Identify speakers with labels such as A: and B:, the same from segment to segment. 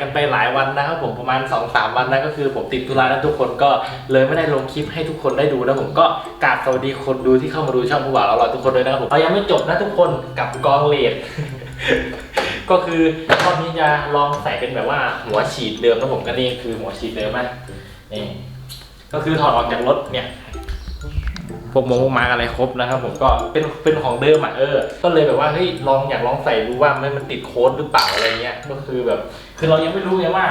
A: กันไปหลายวันนะครับผมประมาณ2อสวันนะก็คือผมติดธุระแล้วทุกคนก็เลยไม่ได้ลงคลิปให้ทุกคนได้ดูนะผมก็กราบสวัสดีคนดูที่เข้ามาดูช่องผู้บ่าวเราทุกคนเลยนะครับผมเรายังไม่จบนะทุกคนกับกองเลดก็คือรอบนี้จะลองใส่เป็นแบบว่าหัวฉีดเดิมนะผมก็นี่คือหัวฉีดเดิมนะนี่ก็คือถอดออกจากรถเนี่ยพวกมงพวกมารอะไรครบนะครับผมก็เป็นเป็นของเดิมอะเออ ก็เลยแบบว่าเฮ้ยลองอยากลองใส่ดูว่ามันมันติดโค้ดหรือเปล่าอะไรเงี้ยก็คือแบบ คือเรายังไม่รู้ไงว่า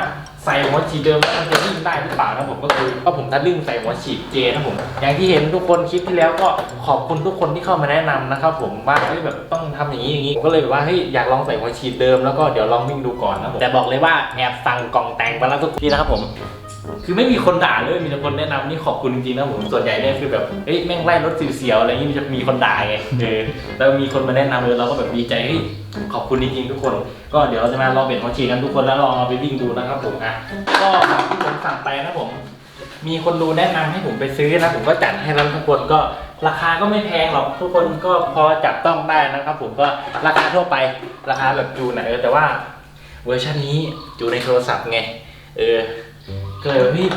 A: ใส่หัวฉีดเดิมแล้วมันจะวิ่งได้หรือเปล่านะผมก็คือก็ผมทัดลึ่งใส่หัวฉีดเจนะผม อย่างที่เห็นทุกคนคลิปที่แล้วก็ขอบคุณทุกคนที่เข้ามาแนะนำนะครับผมว่าเฮ้ยแบบต้องทำอย่างนี้อย่างนี้ผมก็เลยแบบว่าเฮ้ยอยากลองใส่หัวฉีดเดิมแล้วก็เดี๋ยวลองวิ่งดูก่อนนะผมแต่บอกเลยว่าแอบสั่งกล่องแต่งไปแล้วทุกทีนะครับผม คือไม่มีคนด่าเลยมีแต่คนแนะนำนี่ขอบคุณจริงๆนะผมส่วนใหญ่เนี่ยคือแบบเฮ้ยแม่งไล่รถเสียวๆอะไรอย่างนี้มันจะมีคนด่าไงเออแล้วมีคนมาแนะนำเลยเราก็แบบดีใจเฮ้ยขอบคุณจริงๆทุกคน ก็เดี๋ยวเราจะมาลองเปลี่ยนหัวฉีดกันทุกคนแล้วลองเอาไปวิ่งดูนะครับผมอะก็ที่ผมสั่งไปนะผม มีคนดูแนะนำให้ผมไปซื้อนะผมก็จัดให้แล้วทุกคนก็ราคาก็ไม่แพงหรอกทุกคนก็พอจับต้องได้นะครับ ผมก็ราคาทั่วไปราคาแบบจูนนะเออแต่ว่า เวอร์ชันนี้จูในโทรศัพท์ไง เออ ก็เลยแบบเฮ้ย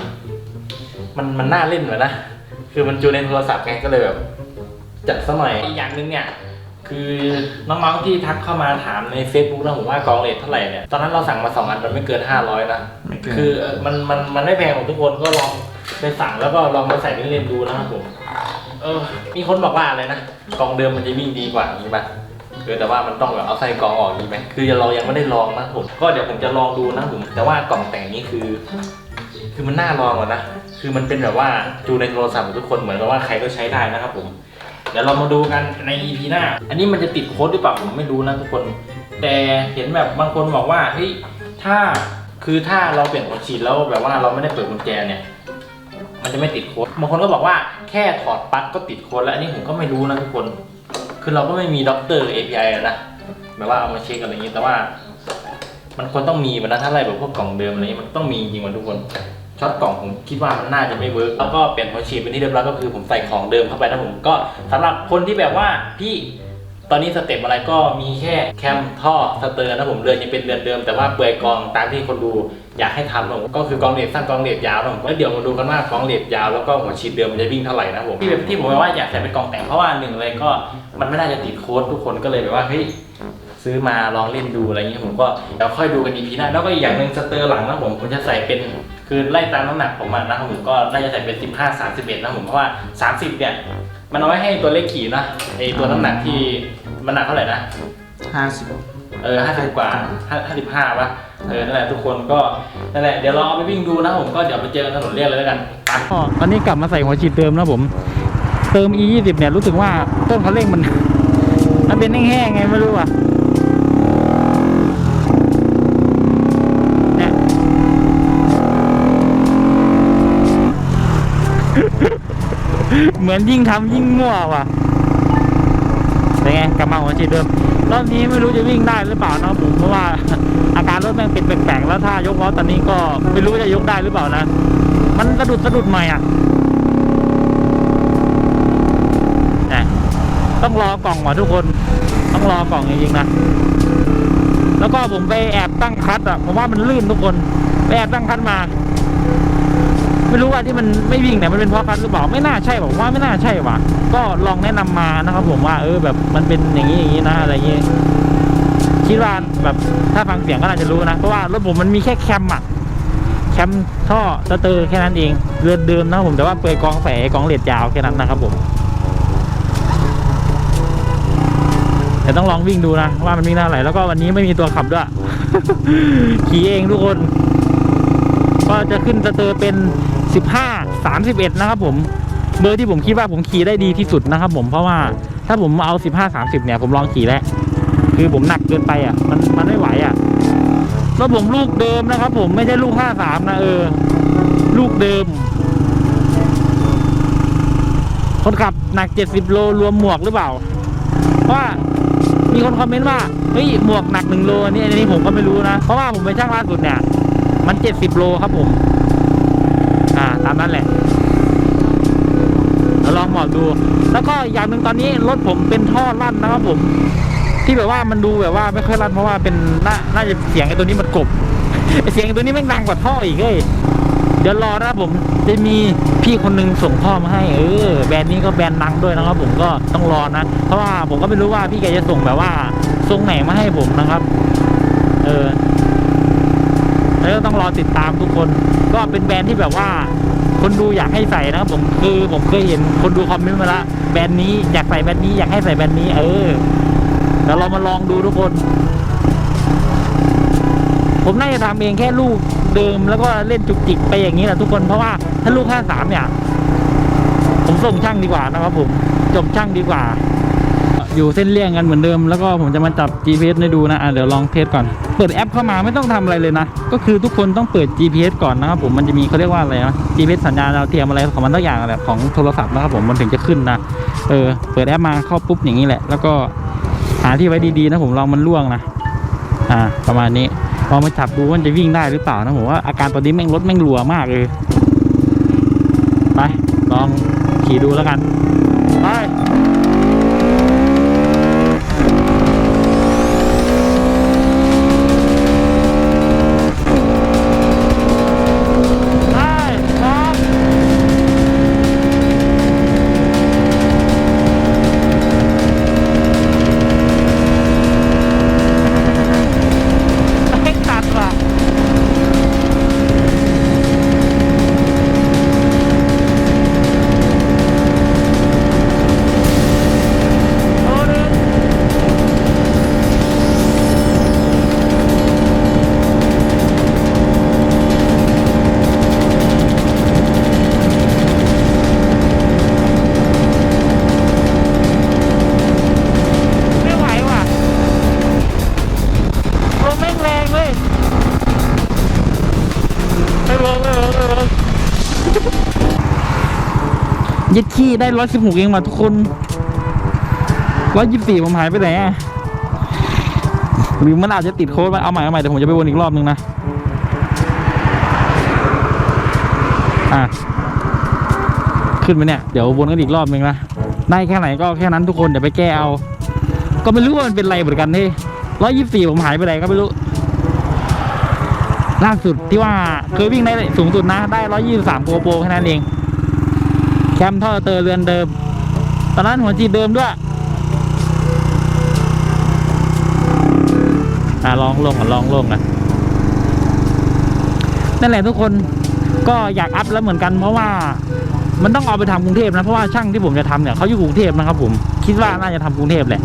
A: มันมันน่าเล่นเหมือนนะ คือมันจูนในโทรศัพท์ไงก็เลยแบบจัดซะหน่อยอีกอย่างหนึงเนี่ยคือน้องๆที่ทักเข้ามาถามใน Facebook นะผมว่ากองเลทเท่าไหร่เนี่ยตอนนั้นเราสั่งมาสองอันมันไม่เกิน 500 นะ
B: ไม่เกิน
A: คือเออมันมันมันไม่แพงของทุกคนก็ลองไปสั่งแล้วก็ลองมาใส่เล่นๆดูนะครับผมเออมีคนบอกว่าอะไรนะกองเดิมมันจะวิ่งดีกว่านี้ป่ะคือแต่ว่ามันต้องแบบเอาใส่กองออกดีไหมคือเรายังไม่ได้ลองนะผมก็เดี๋ยวผมจะลองดูนะผมแต่ว่ากล่องแต่งนี้คือ คือมันน่าลองอะนะ คือมันเป็นแบบว่าจูนในโทรศัพท์ของทุกคนเหมือนกับว่าใครก็ใช้ได้นะครับผม เดี๋ยวเรามาดูกันใน EP หน้า อันนี้มันจะติดโค้ดหรือเปล่าผมไม่รู้นะทุกคน แต่เห็นแบบบางคนบอกว่าเฮ้ยถ้าคือถ้าเราเปลี่ยนหัวฉีดแล้วแบบว่าเราไม่ได้เปิดกุญแจเนี่ย มันจะไม่ติดโค้ด บางคนก็บอกว่าแค่ถอดปลั๊กก็ติดโค้ดแล้วอันนี้ผมก็ไม่รู้นะทุกคน คือเราก็ไม่มีด็อกเตอร์ API อะนะแบบว่าเอามาเช็คอะไรอย่างนี้แต่ว่ามันควรต้องมีมันนะถ้าอะไรแบบพวกกล่องเดิมอะไรนี้มันต้องมีจริงๆวันทุกคน ช็อตกล่องผมคิดว่ามันน่าจะไม่เวิร์กแล้วก็เปลี่ยนหัวฉีดเป็นที่เรียบร้อยก็คือผมใส่ของเดิมเข้าไปนะผมก็สำหรับคนที่แบบว่าพี่ตอนนี้สเต็ปอะไรก็มีแค่แคมท่อสเตอร์นะผมเรือนยังเป็นเรือนเดิมแต่ว่าเปลือยกองตามที่คนดูอยากให้ทำนะผมก็คือกองเหล็กสั้นกองเหล็กยาวนะผมแล้วเดี๋ยวมาดูกันว่ากองเหล็กยาวแล้วก็หัวฉีดเดิมมันจะวิ่งเท่าไหร่นะผมที่แบบที่ผมว่าอยากใส่เป็นกองแต่งเพราะว่าหนึ่งเลยก็มันไม่น่าจะติดโค้ดทุกคนก็เลยแบบว่าเฮ้ย ซื้อมาลองเล่นดูอะไรอย่างเงี้ยผมก็เดี๋ยวค่อยดูกันอีพีหน้าแล้วก็อีกอย่างหนึ่งสเตอร์หลังนะผมผมจะใส่เป็นคือไล่ตามน้ำหนักผมอะนะครับผมก็น่าจะใส่เป็น 15 31นะผมเพราะว่า 30 เนี่ย มันเอาไว้ให้ตัวเลขขี่นะไอตัวน้ำหนักที่มันหนักเท่าไหร่นะ
B: ห้าสิบ
A: เออ50กว่า5 55ป่ะเออนั่นแหละทุกคนก็นั่นแหละเดี๋ยวเราเอาไปวิ่งดูนะผมก็เดี๋ยวไปเจอกันถนนเรียบเลยแล้วกันไปตอนนี้กลับมาใส่หัวฉีดเติมนะผม เติม e 2 0เนี่ยรู้สึกว่าต้นคันเร่งมัน มันเป็นแห้งๆไงไม่รู้อะ เหมือนยิ่งทำยิ่งมั่วว่ะเป็นไงกลับมาหัวฉีดเดิมรอบนี้ไม่รู้จะวิ่งได้หรือเปล่านะผมเพราะว่าอาการรถแม่งเป็นแปลกๆแล้วถ้ายกล้อตอนนี้ก็ไม่รู้จะยกได้หรือเปล่านะ มันสะดุดสะดุดใหม่อะนะต้องรอกล่องว่ะทุกคนต้องรอกล่องจริงๆนะแล้วก็ผมไปแอบตั้งคัดอะผมว่ามันลื่นทุกคนไปแอบตั้งคัดมา ไม่รู้ว่าที่มันไม่วิ่งเนี่ยมันเป็นเพราะคัดหรือเปล่าไม่น่าใช่ผมว่าไม่น่าใช่ว่ะ ก็ลองแนะนำมานะครับผมว่าเออแบบมันเป็นอย่างนี้อย่างนี้นะอะไรอย่างนี้คิดว่าแบบถ้าฟังเสียงก็น่าจะรู้นะเพราะว่ารถผมมันมีแค่แคมอะแคมท่อสเตอร์แค่นั้นเองเรือนเดิมนะครับผมแต่ว่าเปลือยกองแฝกองเหล็กยาวแค่นั้นนะครับผมแต่ต้องลองวิ่งดูนะว่ามันวิ่งได้เท่าไหร่แล้วก็วันนี้ไม่มีตัวขับด้วยขี่เองทุกคน ก็จะขึ้นสเตอร์เป็น 15 31 นะครับผมเบอร์ที่ผมคิดว่าผมขี่ได้ดีที่สุดนะครับผมเพราะว่าถ้าผมเอา 15 30 เนี่ยผมลองขี่แล้วคือผมหนักเกินไปอะ มันมันไม่ไหวอะรถผมลูกเดิมนะครับผมไม่ใช่ลูก 53 นะเออ ลูกเดิม คนขับหนัก 70 โลรวมหมวกหรือเปล่า เพราะว่ามีคนคอมเมนต์ว่าเฮ้ยหมวกหนักหนึ่งโลนนี้อันนี้ผมก็ไม่รู้นะ เพราะว่าผมไปช่างล่าสุดเนี่ย มัน 70 โลครับผมามนั้นแหละเราลองหมอบดู แล้วก็อย่างหนึ่งตอนนี้รถผมเป็นท่อลั่นนะครับผม ที่แบบว่ามันดูแบบว่าไม่ค่อยลั่นเพราะว่าเป็นน่าน่าจะเสียงไอ้ตัวนี้มันกบ
B: เสียงตัวนี้แม่งดังกว่าท่ออีกเฮ้ยเดี๋ยวรอนะครับผมจะมีพี่คนหนึงส่งข้อมาให้เออแบรนด์นี้ก็แบรนด์ดังด้วยนะครับ ผมก็ต้องรอนะ เพราะว่าผมก็ไม่รู้ว่าพี่แกจะส่งแบบว่าทรงไหนมาให้ผมนะครับ เออ แล้วก็ต้องรอติดตามทุกคน ก็เป็นแบรนด์ที่แบบว่า คนดูอยากให้ใส่นะครับผมคือผมเคยเห็นคนดูคอมเมนต์มาละแบรนด์นี้อยากใส่แบรนด์นี้อยากให้ใส่แบรนด์นี้ เออเดี๋ยวเรามาลองดูทุกคน ผมน่าจะทำเองแค่ลูกเดิมแล้วก็เล่นจุกจิกไปอย่างนี้แหละทุกคนเพราะว่าถ้าลูก 53 เนี่ย ผมส่งช่างดีกว่านะครับผมจบช่างดีกว่า อยู่เส้นเลี่ยงกันเหมือนเดิม แล้วก็ผมจะมาจับ GPS ให้ดูนะอะเดี๋ยวลองเทสก่อน เปิดแอปเข้ามาไม่ต้องทำอะไรเลยนะ ก็คือทุกคนต้องเปิด GPS ก่อนนะครับผมมันจะมีเขาเรียกว่าอะไรนะ GPS สัญญาณดาวเทียมอะไรของมันทุกอย่างแหละของโทรศัพท์นะครับผมมันถึงจะขึ้นนะเออเปิดแอปมาเข้าปุ๊บอย่างนี้แหละ แล้วก็หาที่ไว้ดีๆนะผมลองมันล่วงนะอ่าประมาณนี้ลองมาจับดูว่ามันจะวิ่งได้หรือเปล่านะผมว่าอาการตอนนี้แม่งรถแม่งรัวมากเลยไปลองขี่ดูแล้วกันไป ยัดขี้ได้ร้อยสิบหกเองมาทุกคนร้อยยี่สิบสี่ผมหายไปไหนหรือมันอาจจะติดโค้ดไว้เอาใหม่เอาใหม่เดี๋ยวผมจะไปวนอีกรอบนึงนะ อะ ขึ้นไปเนี่ย เดี๋ยววนกันอีกรอบนึงนะ ได้แค่ไหนก็แค่นั้นทุกคนเดี๋ยวไปแก้เอา ก็ไม่รู้ว่ามันเป็นไรเหมือนกันที่ร้อยยี่สี่ผมหายไปไหนก็ไม่รู้ ล่าสุดที่ว่าเคยวิ่งได้สูงสุดนะ ได้ร้อยยี่สามโกโปรแค่นั้นเอง แคมท่อเตอร์เรือนเดิมตอนนั้นหัวจีเดิมด้วยอะลองลงอะลองลงอะนั่นแหละทุกคนก็อยากอัพแล้วเหมือนกันเพราะว่ามันต้องเอาไปทำกรุงเทพนะเพราะว่าช่างที่ผมจะทำเนี่ยเขาอยู่กรุงเทพนะครับ ผมคิดว่าน่าจะทำกรุงเทพแหละ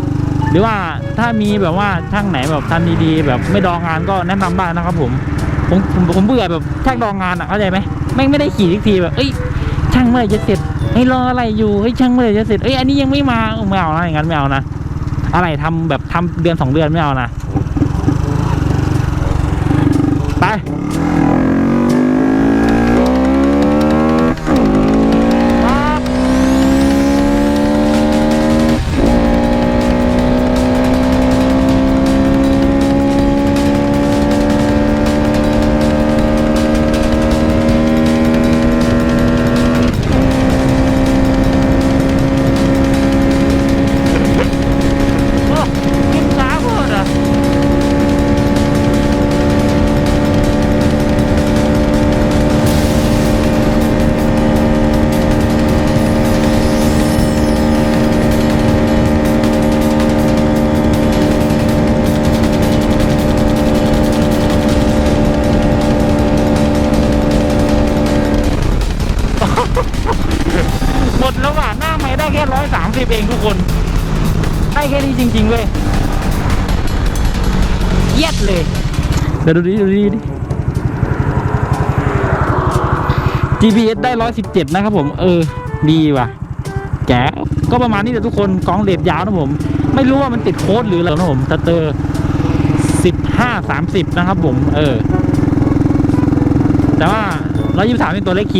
B: หรือว่าถ้ามีแบบว่าช่างไหนแบบทำดีๆแบบไม่ดองงานก็แนะนำได้นะครับ ผมผมผมเบื่อแบบช่างดองงานอะเข้าใจไหมแม่งไม่ได้ขี่ทุกทีแบบเอ้ยช่างเมื่อจะเสร็จ ฮ้ยรออะไรอยู่เฮ้ยช่างเมื่อไหร่จะเสร็จเอ้ยอันนี้ยังไม่มาไม่เอานะอย่างนั้นไม่เอานะอะไรทำแบบทำเดือนสองเดือนไม่เอานะไป เว้ยเยียดเลย เดี๋ยวดูดิดูดิดูดิ GPS ได้ร้อยสิบเจ็ดนะครับผม เออ ดีว่ะ แจ๋วก็ประมาณนี้แหละทุกคนกองเลดยาวนะผม ไม่รู้ว่ามันติดโค้ดหรืออะไรนะผมสเตอร์สิบห้าสามสิบนะครับผม เออ แต่ว่าร้อยยี่สามเป็นตัวเลขขีด